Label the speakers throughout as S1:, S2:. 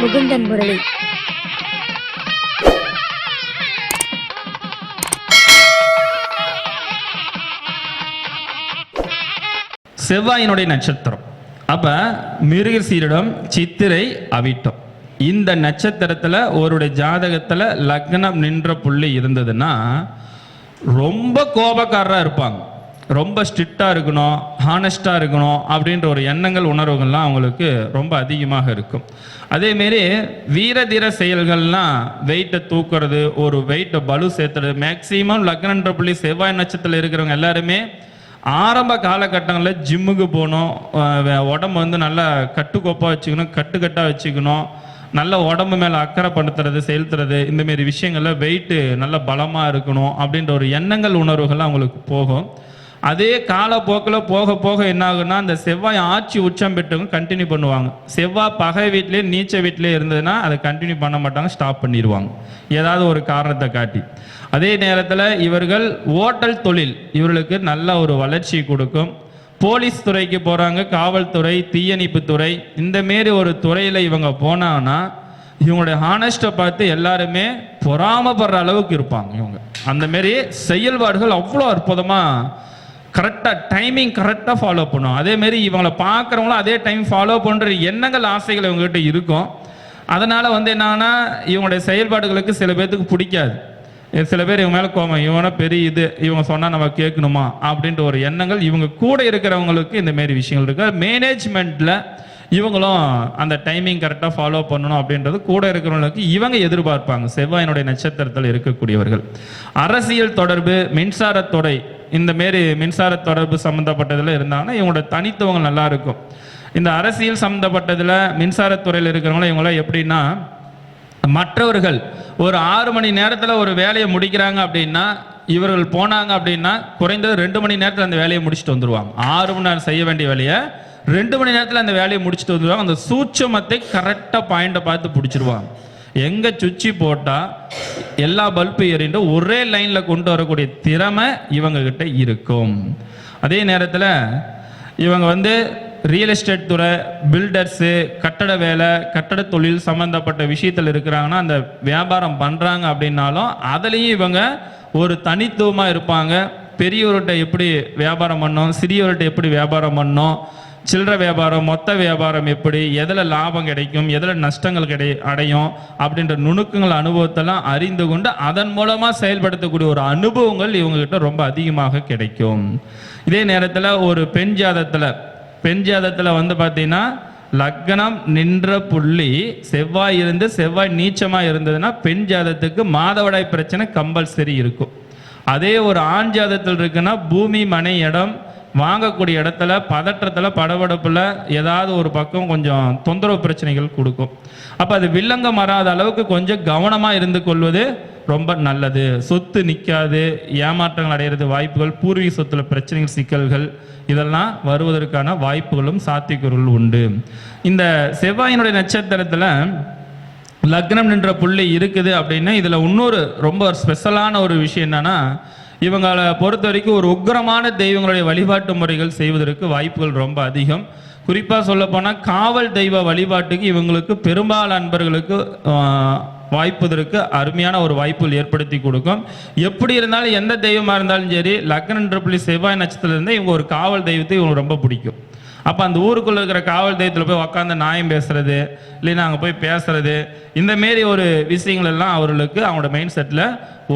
S1: முகுந்தன் முரளி.
S2: செவ்வாயினுடைய நட்சத்திரம். அப்ப மிருகசீரிடம் சித்திரை அவிட்டம். இந்த நட்சத்திரத்துல ஒருடைய ஜாதகத்துல லக்னம் நின்ற புள்ளி இருந்ததுன்னா ரொம்ப கோபக்காரரா இருப்பாங்க. ரொம்ப ஸ்ட்ரிக்டாக இருக்கணும் ஹானஸ்ட்டாக இருக்கணும் அப்படின்ற ஒரு எண்ணங்கள் உணர்வுகள்லாம் அவங்களுக்கு ரொம்ப அதிகமாக இருக்கும். அதே மாரி வீர தீர செயல்கள்லாம் வெயிட்டை தூக்குறது ஒரு வெயிட்டை பலு சேர்த்துறது மேக்சிமம் லக்னன்ற புள்ளி செவ்வாய் நட்சத்திரத்தில் இருக்கிறவங்க எல்லாருமே ஆரம்ப காலகட்டங்களில் ஜிம்முக்கு போகணும் உடம்பு வந்து நல்லா கட்டுக்கோப்பாக வச்சுக்கணும் கட்டுக்கட்டாக வச்சுக்கணும் நல்ல உடம்பு மேலே அக்கறை படுத்துறது செலுத்துறது இந்தமாரி விஷயங்களில் வெயிட்டு நல்ல பலமாக இருக்கணும் அப்படின்ற ஒரு எண்ணங்கள் உணர்வுகள்லாம் அவங்களுக்கு போகும். அதே காலப்போக்கில் போக போக என்ன ஆகுன்னா அந்த செவ்வாய் ஆட்சி உச்சம் பெற்றவங்க கண்டினியூ பண்ணுவாங்க. செவ்வாய் பகை வீட்டிலே நீச்ச வீட்டிலே இருந்ததுன்னா அதை கண்டினியூ பண்ண மாட்டாங்க ஸ்டாப் பண்ணிடுவாங்க. ஏதாவது ஒரு காரணத்தை காட்டி. அதே நேரத்தில் இவர்கள் ஓட்டல் தொழில் இவர்களுக்கு நல்ல ஒரு வளர்ச்சி கொடுக்கும். போலீஸ் துறைக்கு போகிறாங்க காவல்துறை தீயணைப்பு துறை. இந்த மாரி ஒரு துறையில் இவங்க போனாங்கன்னா இவங்களுடைய ஹானஸ்ட்டை பார்த்து எல்லாருமே பொறாமப்படுற அளவுக்கு இருப்பாங்க இவங்க. அந்த மாரி செயல்பாடுகள் அவ்வளோ அற்புதமாக கரெக்டாக டைமிங் கரெக்டாக ஃபாலோ பண்ணும் அதேமாரி இவங்களை பார்க்குறவங்களும் அதே டைம் ஃபாலோ பண்ணுற எண்ணங்கள் ஆசைகள் இவங்ககிட்ட இருக்கும். அதனால் வந்து என்னன்னா இவங்களுடைய செயல்பாடுகளுக்கு சில பேர்த்துக்கு பிடிக்காது. சில பேர் இவங்க மேலே கோவம் இவனை பெரிய இது இவங்க சொன்னால் நம்ம கேட்கணுமா? அப்படின்ற ஒரு எண்ணங்கள் இவங்க கூட இருக்கிறவங்களுக்கு இந்த மாரி விஷயங்கள் இருக்கு. மேனேஜ்மெண்ட்டில் இவங்களும் அந்த டைமிங் கரெக்டாக ஃபாலோ பண்ணணும் அப்படின்றது கூட இருக்கிறவங்களுக்கு இவங்க எதிர்பார்ப்பாங்க. செவ்வாயினுடைய நட்சத்திரத்தில் இருக்கக்கூடியவர்கள். அரசியல் தொடர்பு மின்சாரத்துறை இந்த மாரி மின்சார தொடர்பு சம்மந்தப்பட்டதில் இருந்தாங்கன்னா இவங்களோட தனித்துவங்கள் நல்லா இருக்கும். இந்த அரசியல் சம்மந்தப்பட்டதில் மின்சாரத்துறையில் இருக்கிறவங்கள இவங்களாம் எப்படின்னா மற்றவர்கள் ஒரு ஆறு மணி நேரத்தில் ஒரு வேலையை முடிக்கிறாங்க அப்படின்னா இவர்கள் போனாங்க அப்படின்னா குறைந்தது ரெண்டு மணி நேரத்தில் அந்த வேலையை முடிச்சுட்டு வந்துருவாங்க. ஆறு மணி நேரம் செய்ய வேண்டிய வேலையை ரெண்டு மணி நேரத்தில் அந்த வேலையை முடிச்சுட்டு வந்துருவாங்க. அந்த சூட்சமத்தை கரெக்டாக பாயிண்டை பார்த்து பிடிச்சிருவாங்க. எங்கே சுச்சி போட்டால் எல்லா பல்பு எறிந்து ஒரே லைனில் கொண்டு வரக்கூடிய திறமை இவங்கக்கிட்ட இருக்கும். அதே நேரத்தில் இவங்க வந்து ரியல் எஸ்டேட் துறை பில்டர்ஸு கட்டட வேலை கட்டட தொழில் சம்மந்தப்பட்ட விஷயத்தில் இருக்கிறாங்கன்னா அந்த வியாபாரம் பண்ணுறாங்க அப்படின்னாலும் அதுலேயும் இவங்க ஒரு தனித்துவமாக இருப்பாங்க. பெரியவர்கிட்ட எப்படி வியாபாரம் பண்ணோம்? சிறியவர்கிட்ட எப்படி வியாபாரம் பண்ணோம்? சில்லறை வியாபாரம் மொத்த வியாபாரம் எப்படி? எதில் லாபம் கிடைக்கும்? எதில் நஷ்டங்கள் கிடை அடையும்? அப்படின்ற நுணுக்கங்கள் அனுபவத்தெல்லாம் அறிந்து கொண்டு அதன் மூலமாக செயல்படுத்தக்கூடிய ஒரு அனுபவங்கள் இவங்ககிட்ட ரொம்ப அதிகமாக கிடைக்கும். இதே நேரத்தில் ஒரு பெண் ஜாதத்தில் பெண் ஜாதத்தில் வந்து பார்த்தீங்கன்னா லக்னம் நின்ற புள்ளி செவ்வாய் இருந்து செவ்வாய் நீச்சமாக இருந்ததுன்னா பெண் ஜாதத்துக்கு மாதவிடாய் பிரச்சனை கம்பல்சரி இருக்கும். அதே ஒரு ஆண் ஜாதத்தில் இருக்குன்னா பூமி மனை இடம் வாங்கக்கூடிய இடத்துல பதற்றத்தில் படபடப்பில் ஏதாவது ஒரு பக்கம் கொஞ்சம் தொந்தரவு பிரச்சனைகள் கொடுக்கும். அப்போ அது வில்லங்கம் வராத அளவுக்கு கொஞ்சம் கவனமாக இருந்து கொள்வது ரொம்ப நல்லது. சொத்து நிற்காது ஏமாற்றங்கள் அடையிறது வாய்ப்புகள் பூர்வீக சொத்துல பிரச்சனைகள் சிக்கல்கள் இதெல்லாம் வருவதற்கான வாய்ப்புகளும் சாத்தியக்கூறுகள் உண்டு. இந்த செவ்வாயினுடைய நட்சத்திரத்தில் லக்னம் நின்ற புள்ளி இருக்குது அப்படின்னா இதில் இன்னொரு ரொம்ப ஸ்பெஷலான ஒரு விஷயம் என்னன்னா இவங்களை பொறுத்த வரைக்கும் ஒரு உக்கிரமான தெய்வங்களுடைய வழிபாட்டு முறைகள் செய்வதற்கு வாய்ப்புகள் ரொம்ப அதிகம். குறிப்பாக சொல்லப்போனால் காவல் தெய்வ வழிபாட்டுக்கு இவங்களுக்கு பெரும்பாலான அன்பர்களுக்கு வாய்ப்பதற்கு அருமையான ஒரு வாய்ப்புகள் ஏற்படுத்தி கொடுக்கும். எப்படி இருந்தாலும் எந்த தெய்வமாக இருந்தாலும் சரி லக்னன்ற புள்ளி செவ்வாய் நட்சத்திரத்துலேருந்து இவங்க ஒரு காவல் தெய்வத்தை இவங்களுக்கு ரொம்ப பிடிக்கும். அப்போ அந்த ஊருக்குள்ளே இருக்கிற காவல் தெய்வத்தில் போய் உட்காந்து நியாயம் பேசுறது இல்லைன்னா அங்கே போய் பேசுறது இந்த மாரி ஒரு விஷயங்கள் எல்லாம் அவர்களுக்கு அவங்களோட மைண்ட் செட்டில்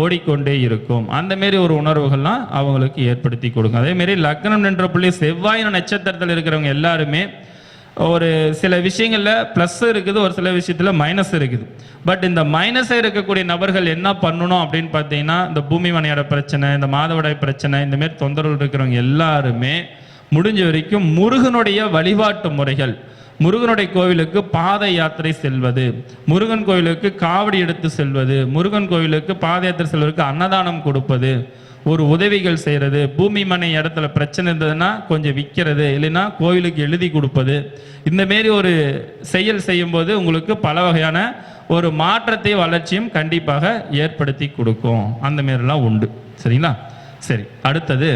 S2: ஓடிக்கொண்டே இருக்கும். அந்த மாரி ஒரு உணர்வுகள்லாம் அவங்களுக்கு ஏற்படுத்தி கொடுக்கும். அதேமாரி லக்னம் நின்ற புள்ளி செவ்வாய் நட்சத்திரத்தில் இருக்கிறவங்க எல்லாருமே ஒரு சில விஷயங்களில் ப்ளஸ் இருக்குது ஒரு சில விஷயத்தில் மைனஸ் இருக்குது. பட் இந்த மைனஸாக இருக்கக்கூடிய நபர்கள் என்ன பண்ணணும் அப்படின்னு பார்த்தீங்கன்னா இந்த பூமி மனையோட பிரச்சனை இந்த மாதவிடாய் பிரச்சனை இந்தமாரி தொந்தரவு இருக்கிறவங்க எல்லாருமே முடிஞ்ச வரைக்கும் முருகனுடைய வழிபாட்டு முறைகள் முருகனுடைய கோவிலுக்கு பாத யாத்திரை செல்வது. முருகன் கோவிலுக்கு காவடி எடுத்து செல்வது. முருகன் கோவிலுக்கு பாத யாத்திரை செல்வதற்கு அன்னதானம் கொடுப்பது. ஒரு உதவிகள் செய்கிறது பூமி மனை இடத்துல பிரச்சனை இருந்ததுன்னா கொஞ்சம் விற்கிறது இல்லைன்னா கோவிலுக்கு எழுதி கொடுப்பது. இந்த மாரி ஒரு செயல் செய்யும்போது உங்களுக்கு பல வகையான ஒரு மாற்றத்தை வளர்ச்சியும் கண்டிப்பாக ஏற்படுத்தி கொடுக்கும். அந்த மாரிலாம் உண்டு. சரிங்களா? சரி அடுத்தது